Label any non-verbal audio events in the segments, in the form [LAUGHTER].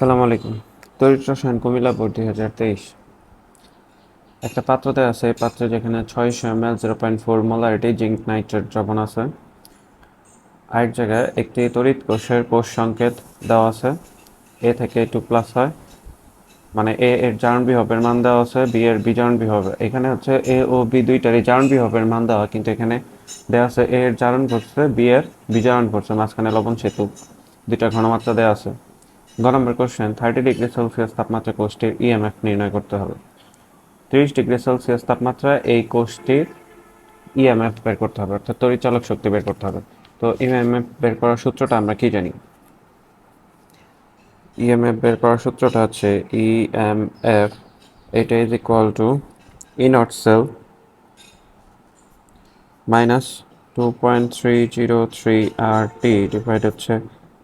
আসসালামু আলাইকুম। তরিত রসায়ন, কুমিল্লা বোর্ড দুই হাজার তেইশ। একটা পাত্রতে আছে, এই পাত্রে যেখানে ছয়শো M L zero point four molarity zinc nitrate দ্রবণ আছে। আরেক জায়গায় একটি তড়িৎ কোষের কোষ সংকেত দেওয়া আছে। এ থেকে টু প্লাস হয়। মানে এ এর জারণ বিহবের মান দেওয়া আছে, বি এর বিজারণ বিভব। এখানে হচ্ছে এ ও বি দুইটারই জারণ বিহবের মান দেওয়া, কিন্তু এখানে দেওয়া আছে এ এর জারণ ঘটছে, বি এর বিজারণ ঘটছে, মাঝখানে লবণ সেতু, দুইটা ঘনমাত্রা দেওয়া আছে। Number question thirty degree Celsius তাপমাত্রা কোষটির ইএমএফ নির্ণয় করতে হবে। তিরিশ ডিগ্রি সেলসিয়াস তাপমাত্রা এই কোষটির ইএমএফ বের করতে হবে, অর্থাৎ তড়িৎচালক শক্তি বের করতে হবে। তো ইএমএফ বের করার সূত্রটা আমরা কি জানি? ইএমএফ বের করার সূত্রটা হচ্ছে ইএমএফ এটা is equal to E not cell minus two point three zero three R T divide হচ্ছে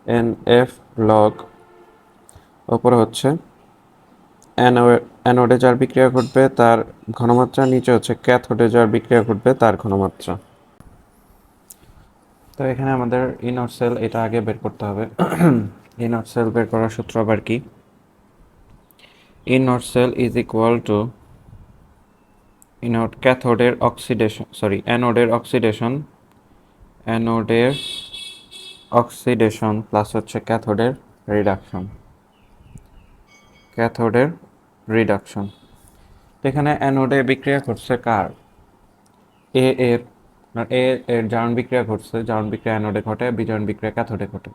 এন এফ লগ ওপরে হচ্ছে অ্যানোডে যার বিক্রিয়া ঘটবে তার ঘনমাত্রা, নিচে হচ্ছে ক্যাথোডে যার বিক্রিয়া ঘটবে তার ঘনমাত্রা। তো এখানে আমাদের ইনট সেল এটা আগে বের করতে হবে। [CLEARS THROAT] ইনট সেল বের করার সূত্র আবার কি? E not cell is equal to E not ক্যাথোডের oxidation sorry অ্যানোডের অক্সিডেশন অ্যানোডের অক্সিডেশন প্লাস হচ্ছে ক্যাথোডের রিডাকশন ক্যাথোডের রিডাকশন এখানে অ্যানোডে বিক্রিয়া ঘটছে কার? এ এর এ এর জারণ বিক্রিয়া ঘটছে, জারণ বিক্রিয়া অ্যানোডে ঘটে, বিজারণ বিক্রিয়া ক্যাথোডে ঘটে।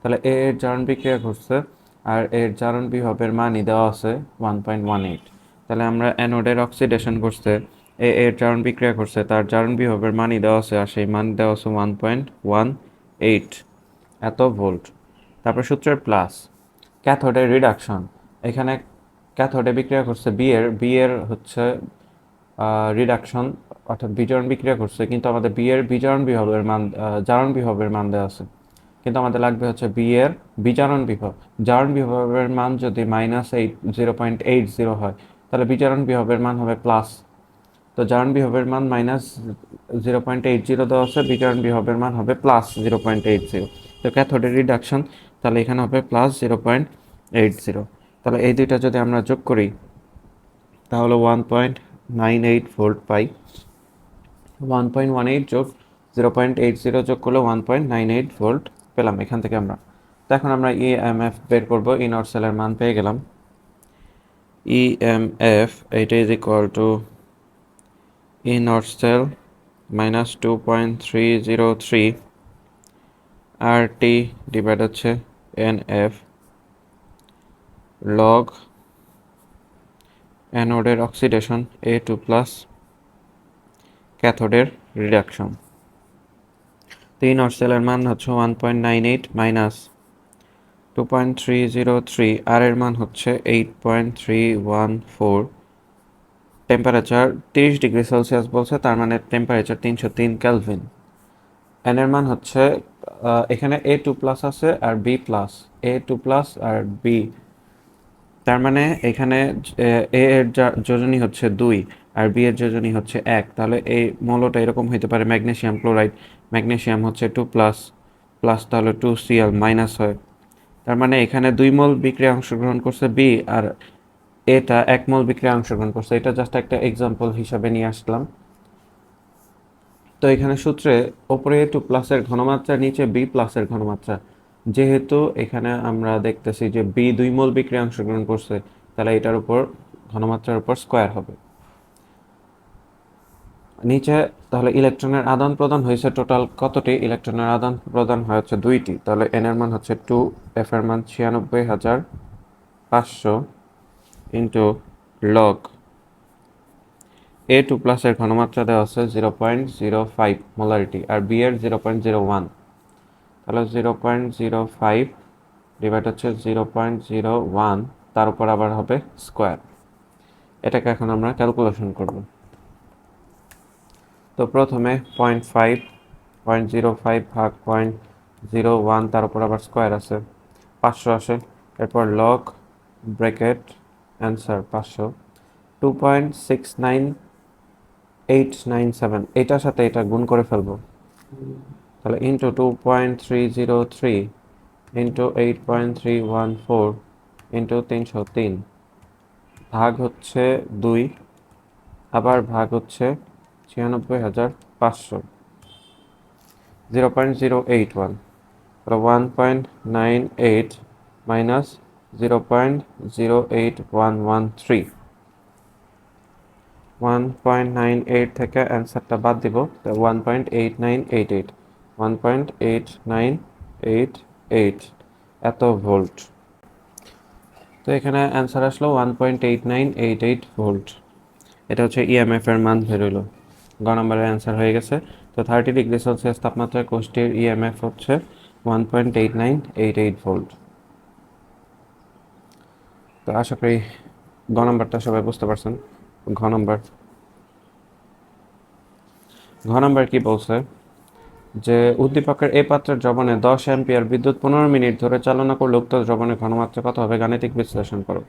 তাহলে এ এর জারণ বিক্রিয়া ঘটছে, আর এর জারণ বিভবের মানই দেওয়া আছে ওয়ান পয়েন্ট ওয়ান এইট তাহলে আমরা অ্যানোডের অক্সিডেশন করছে এ এর জারণ বিক্রিয়া ঘটছে, তার জারণ বিভবের মানই দেওয়া আছে, আর সেই মান দেওয়া আছে ওয়ান পয়েন্ট ওয়ান এইট এত ভোল্ট তারপর সূত্রের প্লাস ক্যাথোডের রিডাকশন এখানে ক্যাথোডে বিক্রিয়া করছে বিয়ের বিয়ের হচ্ছে রিডাকশন অর্থাৎ বিজারণ বিক্রিয়া করছে, কিন্তু আমাদের বিয়ের বিজারণ বিভবের মান জারণ বিভবের মান দেওয়া আছে। কিন্তু আমাদের লাগবে হচ্ছে বিয়ের বিজারণ বিভব। জারণ বিভবের মান যদি minus eight zero point eight zero হয়, তাহলে বিজারণ বিভবের মান হবে প্লাস তো জারণ বিভবের মান minus zero point eight zero দেওয়া আছে বিজারণ বিভবের মান হবে plus zero point eight zero তো ক্যাথোডের রিডাকশন তাহলে এখানে হবে plus zero point eight zero তাহলে এই দুইটা যদি আমরা যোগ করি, তাহলে one point nine eight volt পাই। ওয়ান পয়েন্ট ওয়ান এইট যোগ জিরো পয়েন্ট এইট জিরো যোগ করলে one point nine eight volt পেলাম এখান থেকে আমরা। তো এখন আমরা ইএমএফ বের করব ইনট সেলের মান পেয়ে গেলাম। ই ইএমএফ এইটা is equal to ইনট cell minus two point three zero three R T divide হচ্ছে এন এফ লগ অ্যানোডের অক্সিডেশন এ টু প্লাস ক্যাথোডের রিডাকশন তিন অর্সেলের মান হচ্ছে one point nine eight minus two point three zero three R এর মান হচ্ছে eight point three one four temperature তিরিশ ডিগ্রি সেলসিয়াস বলছে, তার মানে টেম্পারেচার তিনশো তিন ক্যালভিন এন এর মান হচ্ছে এখানে এ টু প্লাস আছে আর B plus A two plus R B তার মানে এখানে এ এর যোজনী হচ্ছে দুই আর বি এর যোজনী হচ্ছে এক। তাহলে এই মৌলটা এরকম হইতে পারে ম্যাগনেশিয়াম ক্লোরাইড ম্যাগনেশিয়াম হচ্ছে টু প্লাস প্লাস তাহলে টু সিএল মাইনাস হয়। তার মানে এখানে দুই মল বিক্রিয়া অংশগ্রহণ করছে বি আর এটা এক মল বিক্রিয়া অংশগ্রহণ করছে। এটা জাস্ট একটা এক্সাম্পল হিসাবে নিয়ে আসলাম। তো এখানে সূত্রে ওপরে টু প্লাসের ঘনমাত্রা, নিচে বি প্লাসের ঘনমাত্রা। যেহেতু এখানে আমরা দেখতেছি যে বি দুই মোল বিক্রিয়া অংশগ্রহণ করছে, তাহলে এটার উপর ঘনমাত্রার উপর স্কোয়ার হবে। নিচে তাহলে ইলেকট্রনের আদান প্রদান হয়েছে টোটাল কতটি? ইলেকট্রনের আদান প্রদান হয় হচ্ছে দুইটি। তাহলে এন এর মান হচ্ছে টু এফ এর মান ছিয়ানব্বই হাজার পাঁচশো ইন্টু লগ এ টু প্লাসের ঘনমাত্রা দেওয়া আছে zero point zero five molarity আর বি এর জিরো পয়েন্ট জিরো ওয়ান তাহলে zero point zero five divide হচ্ছে জিরো পয়েন্ট জিরো ওয়ান তার উপর আবার হবে স্কোয়ার এটাকে এখন আমরা ক্যালকুলেশন করব। তো প্রথমে point five point zero five ভাগ পয়েন্ট জিরো ওয়ান তার উপর আবার স্কোয়ার আছে। পাঁচশো আসে। এরপর লক ব্রেকেট অ্যান্সার পাঁচশো। Two point six nine eight nine seven এটার সাথে এটা গুণ করে ফেলব। তাহলে into two point three zero three into eight point three one four into তিনশো তিন। ভাগ হচ্ছে দুই, আবার ভাগ হচ্ছে ছিয়ানব্বই হাজার পাঁচশো। Zero point zero eight one one point nine eight minus zero point zero eight one one three one point nine eight থেকে অ্যান্সারটা বাদ দিব one point eight nine eight eight one point eight nine eight eight এত volt তো এখানে answer আসলো one point eight nine eight eight volt এটা হচ্ছে ইএমএফ এর মান বেরোলো গ নম্বরের অ্যান্সার হয়ে গেছে। তো থার্টি ডিগ্রি সেলসিয়াস তাপমাত্রায় কোষ্ঠীর ইএমএফ হচ্ছে one point eight nine eight eight volt তো আশা করি গ নম্বরটা সবাই বুঝতে পারছেন। ঘ নম্বর। ঘ নম্বর কি বলছে? যে উদ্দীপকের এই পাত্রের দ্রবণে দশ অ্যাম্পিয়ার বিদ্যুৎ পনেরো মিনিট ধরে চালনা করলে উক্ত দ্রবণের ঘনমাত্রা কত হবে, গাণিতিক বিশ্লেষণ করো।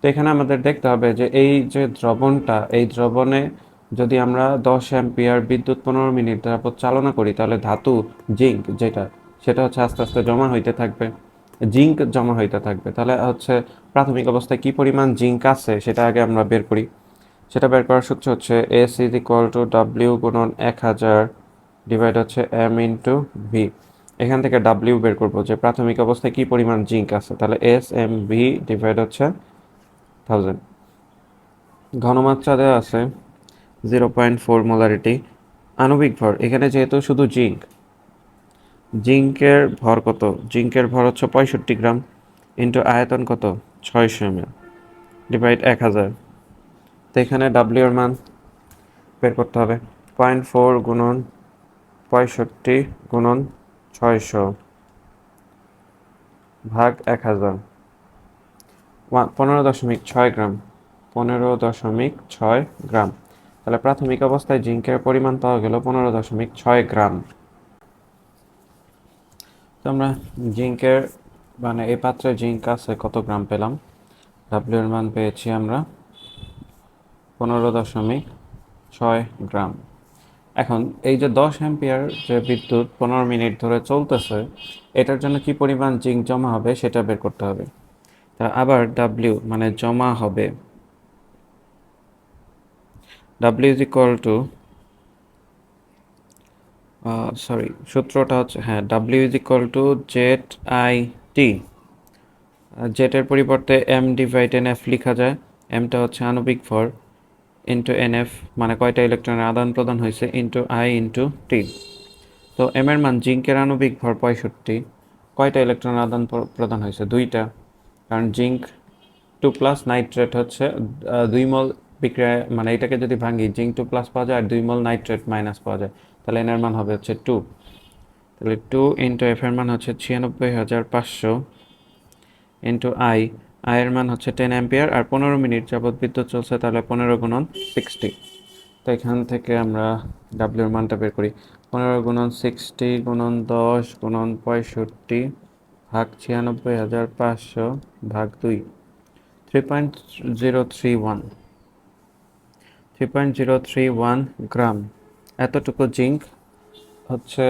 তো এখানে আমাদের দেখতে হবে যে এই যে দ্রবণটা, এই দ্রবণে যদি আমরা দশ অ্যাম্পিয়ার বিদ্যুৎ পনেরো মিনিট তারপর চালনা করি, তাহলে ধাতু, জিঙ্ক যেটা, সেটা হচ্ছে আস্তে আস্তে জমা হইতে থাকবে। জিঙ্ক জমা হইতে থাকবে। তাহলে হচ্ছে প্রাথমিক অবস্থায় কি পরিমাণ জিঙ্ক আছে সেটা আগে আমরা বের করি। সেটা বের করার সূত্র হচ্ছে S is equal to W গুণন এক হাজার ডিভাইড হচ্ছে এম ইন্টু ভি এখান থেকে ডাব্লিউ বের করব যে প্রাথমিক অবস্থায় কি পরিমাণ জিঙ্ক আছে? তাহলে এস এম ভি ডিভাইড হচ্ছে থাউজেন্ড ঘনমাত্রা দেওয়া আছে জিরো পয়েন্ট ফোর মোলারিটি আণবিক ভর, এখানে যেহেতু শুধু জিঙ্ক জিঙ্কের ভর কত? জিঙ্কের ভর হচ্ছে পঁয়ষট্টি গ্রাম ইন্টু আয়তন কত? ছয়শো এম ডিভাইড এক হাজার। তো এখানে ডাব্লিউর মান বের করতে হবে। পয়েন্ট ফোর গুণন পঁয়ষট্টি গুণন ছয়শো ভাগ এক হাজার। পনেরো দশমিক ছয় গ্রাম। পনেরো দশমিক ছয় গ্রাম। তাহলে প্রাথমিক অবস্থায় জিঙ্কের পরিমাণ পাওয়া গেল পনেরো দশমিক ছয় গ্রাম। তো আমরা জিঙ্কের মানে এই পাত্রে জিঙ্ক আছে, কত গ্রাম পেলাম? ডাব্লিউ এর মান পেয়েছি আমরা পনেরো দশমিক ছয় গ্রাম। এখন, এই যে দশ অ্যাম্পিয়ার যে বিদ্যুৎ পনেরো মিনিট ধরে চলতেছে, এটার জন্য কি পরিমাণ জিঙ্ক জমা হবে সেটা বের করতে হবে। তা আবার ডাব্লিউ মানে জমা হবে। W is equal to sorry সূত্রটা হচ্ছে হ্যাঁ W is equal to Z I T জেটের পরিবর্তে এম ডিভাইড এন এফ লেখা যায়। এমটা হচ্ছে আণবিক ভর। ইন্টু এন এফ মানে কয়টা ইলেকট্রনের আদান প্রদান হয়েছে? ইন্টু আই ইন্টু টি তো এম এর মান জিঙ্কের আণবিক ভর পঁয়ষট্টি। কয়টা ইলেকট্রনের আদান প্র- প্রদান হয়েছে? দুইটা। কারণ জিঙ্ক টু প্লাস নাইট্রেট হচ্ছে দুই মল বিক্রিয়া মানে এটাকে যদি ভাঙি, জিঙ্ক টু প্লাস পাওয়া যায় আর দুই মল নাইট্রেট মাইনাস পাওয়া যায়, তাহলে এন এর মান হবে হচ্ছে টু তাহলে টু ইন্টু এফ এর মান হচ্ছে ছিয়ানব্বই হাজার পাঁচশো। ইন্টু আই আই এর মান হচ্ছে টেন অ্যাম্পিয়ার আর পনেরো মিনিট যাবত বিদ্যুৎ চলছে, তাহলে পনেরো গুণন সিক্সটি তো এখান থেকে আমরা ডাব্লিউর মানটা বের করি। পনেরো গুণন সিক্সটি গুণন দশ গুণন পঁয়ষট্টি ভাগ ছিয়ানব্বই হাজার পাঁচশো ভাগ দুই। Three point zero three one three point zero three one gram. এতটুকু জিঙ্ক হচ্ছে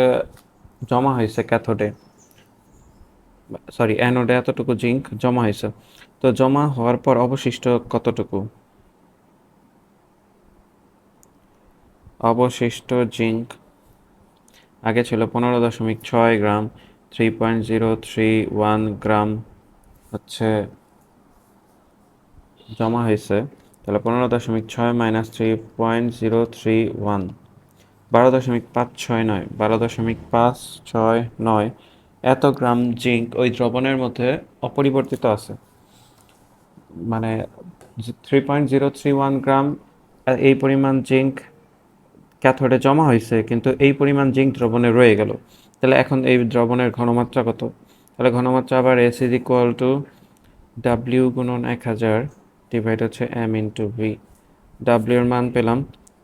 জমা হয়েছে ক্যাথোডে সরি অ্যানোডে এতটুকু জিঙ্ক জমা হয়েছে। তো জমা হওয়ার পর অবশিষ্ট কতটুকু? অবশিষ্ট জিঙ্ক আগে ছিল পনেরো দশমিক ছয় gram, three point zero three one gram হচ্ছে জমা হয়েছে। তাহলে পনেরো দশমিক ছয় minus three point zero three one, বারো দশমিক পাঁচ ছয় নয়, বারো দশমিক পাঁচ ছয় নয়। এত গ্রাম জিঙ্ক ওই দ্রবণের মধ্যে অপরিবর্তিত আছে। মানে three point zero three one gram এই পরিমাণ জিঙ্ক ক্যাথোডে জমা হয়েছে, কিন্তু এই পরিমাণ জিঙ্ক দ্রবণে রয়ে গেল। তাহলে এখন এই দ্রবণের ঘনমাত্রা কত? তাহলে ঘনমাত্রা আবার S is equal to W গুণন এক হাজার ডিভাইড হচ্ছে এম ইন্টু ভি ডাব্লিউর মান পেলাম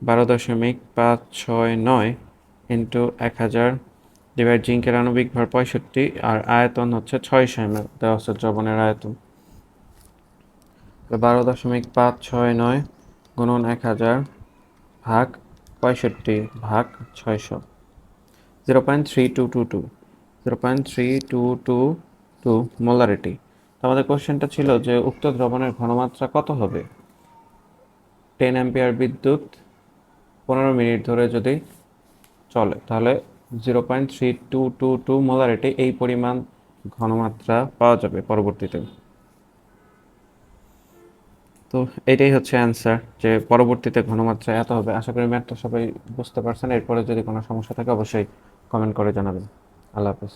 বারো দশমিক পাঁচ ছয় নয় ইন্টু এক হাজার ডিভাইড জিঙ্কের আণবিক ভর পঁয়ষট্টি, আর আয়তন হচ্ছে ছয়শো এম দেওয়া হচ্ছে দ্রবণের আয়তন। বারো দশমিক পাঁচ ছয় নয় গুণন এক হাজার ভাগ পঁয়ষট্টি ভাগ ছয়শো। Zero point three two two two. Zero point three two two two molarity. আমাদের কোশ্চেনটা ছিল যে উক্ত দ্রবণের ঘনমাত্রা কত হবে? টেন অ্যাম্পিয়ার বিদ্যুৎ পনেরো মিনিট ধরে যদি চলে, তাহলে zero point three two two two molarity এই পরিমাণ ঘনমাত্রা পাওয়া যাবে পরবর্তীতে। তো এটাই হচ্ছে অ্যান্সার যে পরবর্তীতে ঘনমাত্রা এত হবে। আশা করি ম্যাথটা সবাই বুঝতে পারছেন। এরপরে যদি কোনো সমস্যা থাকে, অবশ্যই কমেন্ট করে জানাবেন। আল্লাহ হাফেজ।